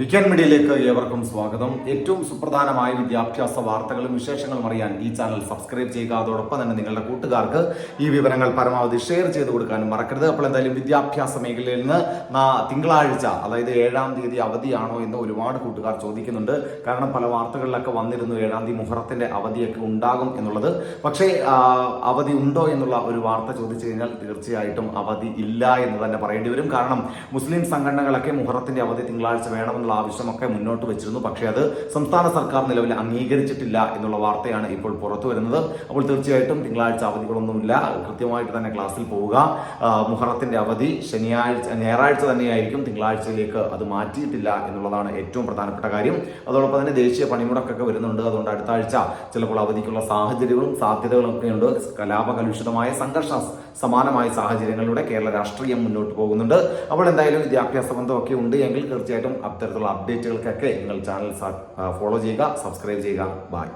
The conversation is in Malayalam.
വിക്കാൻ മീഡിയയിലേക്ക് ഏവർക്കും സ്വാഗതം. ഏറ്റവും സുപ്രധാനമായ വിദ്യാഭ്യാസ വാർത്തകളും വിശേഷങ്ങളും അറിയാൻ ഈ ചാനൽ സബ്സ്ക്രൈബ് ചെയ്യുക. അതോടൊപ്പം തന്നെ നിങ്ങളുടെ കൂട്ടുകാർക്ക് ഈ വിവരങ്ങൾ പരമാവധി ഷെയർ ചെയ്ത് കൊടുക്കാനും മറക്കരുത്. അപ്പോൾ എന്തായാലും വിദ്യാഭ്യാസ മേഖലയിൽ നിന്ന് തിങ്കളാഴ്ച അതായത് ഏഴാം തീയതി അവധിയാണോ എന്ന് ഒരുപാട് കൂട്ടുകാർ ചോദിക്കുന്നുണ്ട്. കാരണം പല വാർത്തകളിലൊക്കെ വന്നിരുന്നു ഏഴാം തീയതി മുഹറത്തിന്റെ അവധിയൊക്കെ ഉണ്ടാകും എന്നുള്ളത്. പക്ഷേ അവധി ഉണ്ടോ എന്നുള്ള ഒരു വാർത്ത ചോദിച്ചു കഴിഞ്ഞാൽ തീർച്ചയായിട്ടും അവധി ഇല്ല എന്ന് തന്നെ പറയേണ്ടി വരും. കാരണം മുസ്ലിം സംഘടനകളൊക്കെ മുഹറത്തിന്റെ അവധി തിങ്കളാഴ്ച വേണമെന്നുള്ള ആവശ്യമൊക്കെ മുന്നോട്ട് വെച്ചിരുന്നു. പക്ഷേ അത് സംസ്ഥാന സർക്കാർ നിലവിൽ അംഗീകരിച്ചിട്ടില്ല എന്നുള്ള വാർത്തയാണ് ഇപ്പോൾ പുറത്തു വരുന്നത്. അപ്പോൾ തീർച്ചയായിട്ടും തിങ്കളാഴ്ച അവധികളൊന്നുമില്ല. കൃത്യമായിട്ട് തന്നെ ക്ലാസ്സിൽ പോവുക. മുഹറത്തിന്റെ അവധി ശനിയാഴ്ച ഞായറാഴ്ച തന്നെയായിരിക്കും തിങ്കളാഴ്ചയിലേക്ക് അത് മാറ്റിയിട്ടില്ല എന്നുള്ളതാണ് ഏറ്റവും പ്രധാനപ്പെട്ട കാര്യം. അതോടൊപ്പം തന്നെ ദേശീയ പണിമുടക്കൊക്കെ വരുന്നുണ്ട്. അതുകൊണ്ട് അടുത്ത ആഴ്ച ചിലപ്പോൾ അവധിക്കുള്ള സാഹചര്യങ്ങളും സാധ്യതകളും ഒക്കെയുണ്ട്. കലാപകലുഷിതമായ സംഘർഷ സമാനമായ സാഹചര്യങ്ങളിലൂടെ കേരള രാഷ്ട്രീയം മുന്നോട്ട് പോകുന്നുണ്ട്. അപ്പോൾ എന്തായാലും വിദ്യാഭ്യാസ ബന്ധമൊക്കെ ഉണ്ട് എങ്കിൽ തീർച്ചയായിട്ടും അത്തരത്തിലുള്ള അപ്ഡേറ്റുകൾക്കൊക്കെ നിങ്ങൾ ചാനൽ ഫോളോ ചെയ്യുക സബ്സ്ക്രൈബ് ചെയ്യുക. ബൈ